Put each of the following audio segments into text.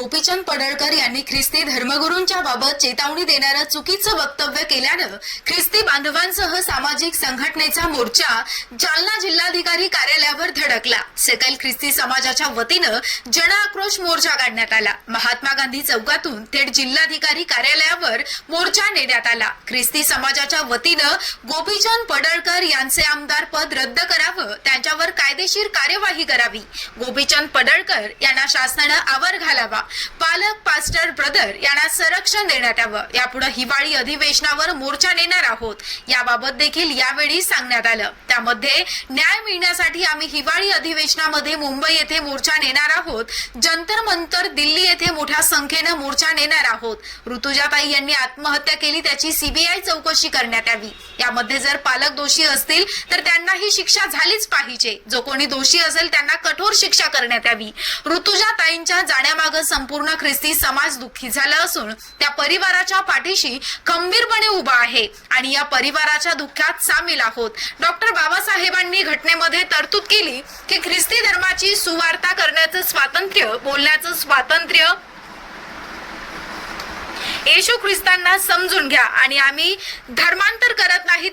गोपीचंद पडळकर यांनी ख्रिस्ती धर्मगुरूंच्या बाबत चेतावणी देणारं चुकीचं वक्तव्य केल्यानं ख्रिस्ती बांधवांसह सामाजिक संघटनेचा मोर्चा जालना जिल्हाधिकारी कार्यालयावर धडकला. सकल ख्रिस्ती समाजाच्या वतीनं जन आक्रोश मोर्चा काढण्यात आला. महात्मा गांधी चौकातून थेट जिल्हाधिकारी कार्यालयावर मोर्चा नेण्यात आला. ख्रिस्ती समाजाच्या वतीनं गोपीचंद पडळकर यांचे आमदार पद रद्द करावं त्यांच्यावर कायदेशीर कार्यवाही करावी. गोपीचंद पडळकर यांना शासनानं आवर घालावा पालक पास्टर ब्रदर यांना संरक्षण देण्यात यावं. यापुढे हिवाळी अधिवेशनावर मोर्चा नेणार आहोत. याबाबत देखील यावेळी सांगण्यात आलं. त्यामध्ये न्याय मिळण्यासाठी आम्ही हिवाळी अधिवेशनामध्ये मुंबई येथे मोर्चा नेणार आहोत. जंतर मंतर दिल्ली येथे मोठ्या संख्येनं मोर्चा नेणार आहोत. ऋतुजाताई यांनी आत्महत्या केली त्याची सीबीआय चौकशी करण्यात यावी. यामध्ये जर पालक दोषी असतील तर त्यांना ही शिक्षा झालीच पाहिजे. जो कोणी दोषी असेल त्यांना कठोर शिक्षा करण्यात यावी. ऋतुजाताईंच्या जाण्यामागं संपूर्ण ख्रिस्ती समाज दुःखी झाला असून त्या परिवाराच्या पाठीशी खंबीरपणे उभा आहे आणि या परिवाराच्या दुःखात सामील आहोत. डॉक्टर बाबासाहेबांनी घटनेमध्ये तरतूद केली की ख्रिस्ती धर्माची सुवार्ता करण्याचं स्वातंत्र्य बोलण्याचं स्वातंत्र्य येशू ख्रिस्तांना समजून घ्या आणि आम्ही धर्मांतर करत नाही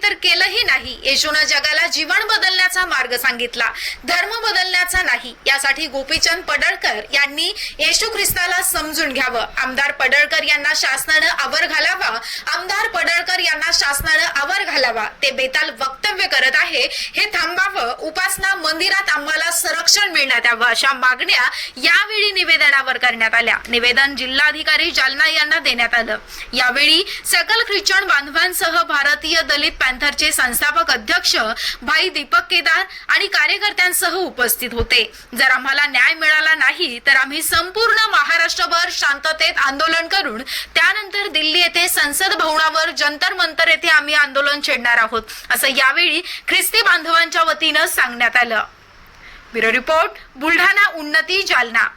नाही. येशून जगाला जीवन बदलण्याचा मार्ग सांगितला. धर्म बदलण्याचा नाही. यासाठी गोपीचंद पडळकर यांनी येशू ख्रिस्ताला समजून घ्यावं. आमदार पडळकर यांना शासनानं आवर घालावा. आमदार पडळकर यांना शासनानं आवर घालावा ते बेताल वक्तव्य करत आहे. हे थांबावं उपासना मंदिरात आम्हाला संरक्षण मिळण्यात यावं अशा मागण्या यावेळी निवेदनावर करण्यात आल्या. निवेदन जिल्हाधिकारी जालना यांना देण्यात आलं. यावेळी सकल ख्रिश्चन बांधवांसह भारतीय दलित पॅन्थरचे संस्थापक अध्यक्ष भाई दीपक केदार आणि कार्यकर्त्यांसह उपस्थित होते. जर आम्हाला न्याय मिळाला नाही तर आम्ही संपूर्ण महाराष्ट्रभर शांततेत आंदोलन करून त्यानंतर दिल्ली येथे संसद भवनावर जंतर नंतर येथे आम्ही आंदोलन छेडणार आहोत. असं यावेळी ख्रिस्ती बांधवांच्या वतीनं सांगण्यात आलं. ब्युरो रिपोर्ट बुलढाणा उन्नती जालना.